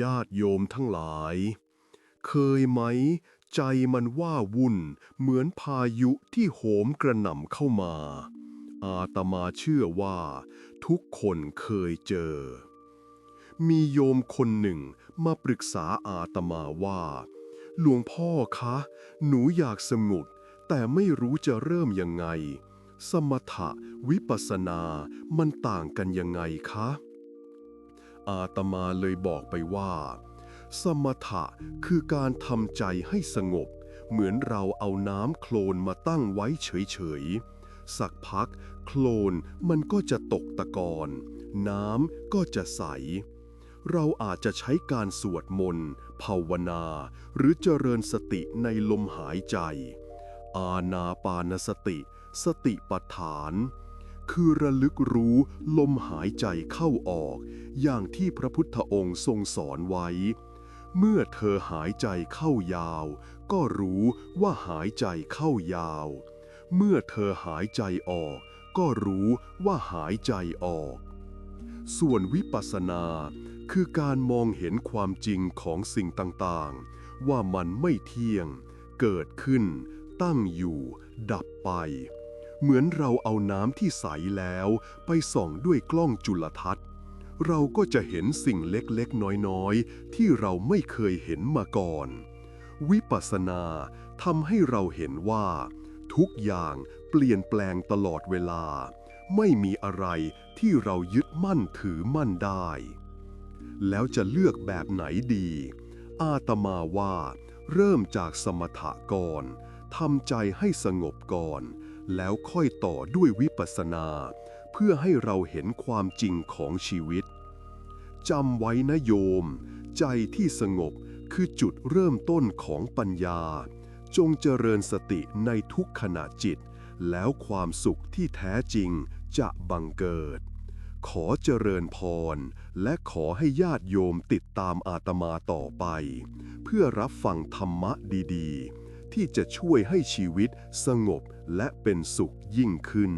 ญาติโยมทั้งหลาย เคยไหม ใจมันว่าวุ่น เหมือนพายุที่โหมกระหน่ำเข้ามา อาตมาเชื่อว่า ทุกคนเคยเจอ มีโยมคนหนึ่งมาปรึกษาอาตมาว่า หลวงพ่อคะ หนูอยากสงบแต่ไม่รู้จะเริ่มยังไง สมถะวิปัสสนา มันต่างกันยังไงคะ อาตมาเลยบอกไปว่า สมถะคือการทำใจให้สงบ เหมือนเราเอาน้ำโคลนมาตั้งไว้เฉยๆ สักพัก โคลนมันก็จะตกตะกอน น้ำก็จะใส เราอาจจะใช้การสวดมนต์ ภาวนา หรือเจริญสติในลมหายใจ อาณาปานสติ สติปัฏฐาน คือระลึกรู้ลมหายใจเข้าออก อย่างที่พระพุทธองค์ทรงสอนไว้ เมื่อเธอหายใจเข้ายาว ก็รู้ว่าหายใจเข้ายาว เมื่อเธอหายใจออก ก็รู้ว่าหายใจออก ส่วนวิปัสสนาคือการมองเห็นความจริงของสิ่งต่างๆ ว่ามันไม่เที่ยง เกิดขึ้น ตั้งอยู่ ดับไป เหมือนเราเอาน้ำที่ใสแล้วไปส่องด้วยกล้องจุลทรรศน์ เราก็จะเห็นสิ่งเล็กๆ น้อยๆ ที่เราไม่เคยเห็นมาก่อน วิปัสสนาทำให้เราเห็นว่า ทุกอย่างเปลี่ยนแปลงตลอดเวลา ไม่มีอะไรที่เรายึดมั่นถือมั่นได้ แล้วจะเลือกแบบไหนดี อาตมาว่า เริ่มจากสมถะก่อนทำใจให้สงบก่อน แล้วค่อยต่อด้วยวิปัสสนา เพื่อให้เราเห็นความจริงของชีวิตจำไว้นะโยม ใจที่สงบคือจุดเริ่มต้นของปัญญา จงเจริญสติในทุกขณะจิต แล้วความสุขที่แท้จริงจะบังเกิด ขอเจริญพร และขอให้ญาติโยมติดตามอาตมาต่อไป เพื่อรับฟังธรรมะดีๆ ที่จะช่วยให้ชีวิตสงบและเป็นสุขยิ่งขึ้น